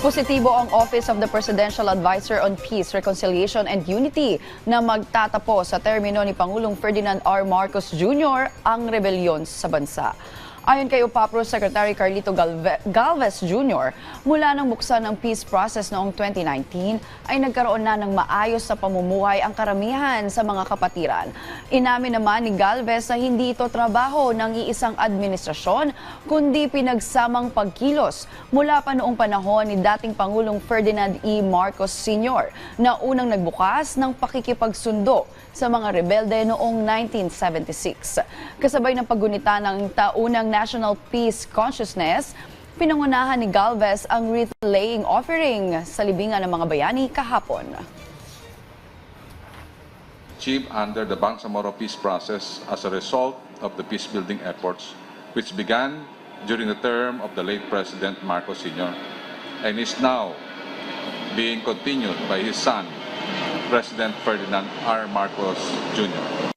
Positibo ang Office of the Presidential Advisor on Peace, Reconciliation and Unity na magtatapos sa termino ni Pangulong Ferdinand R. Marcos Jr. ang rebelyon sa bansa. Ayon kay UPAPRO Secretary Carlito Galve- Galvez Jr., mula nang buksan ang peace process noong 2019 ay nagkaroon na ng maayos sa pamumuhay ang karamihan sa mga kapatiran. Inamin naman ni Galvez na hindi ito trabaho ng iisang administrasyon kundi pinagsamang pagkilos mula pa noong panahon ni dating Pangulong Ferdinand E. Marcos Sr. na unang nagbukas ng pakikipagsundo sa mga rebelde noong 1976. Kasabay ng paggunita ng taunang National Peace Consciousness, pinangunahan ni Galvez ang wreath-laying offering sa libingan ng mga bayani kahapon. achieved under the Bangsamoro peace process as a result of the peace-building efforts which began during the term of the late President Marcos Sr. and is now being continued by his son, President Ferdinand R. Marcos Jr.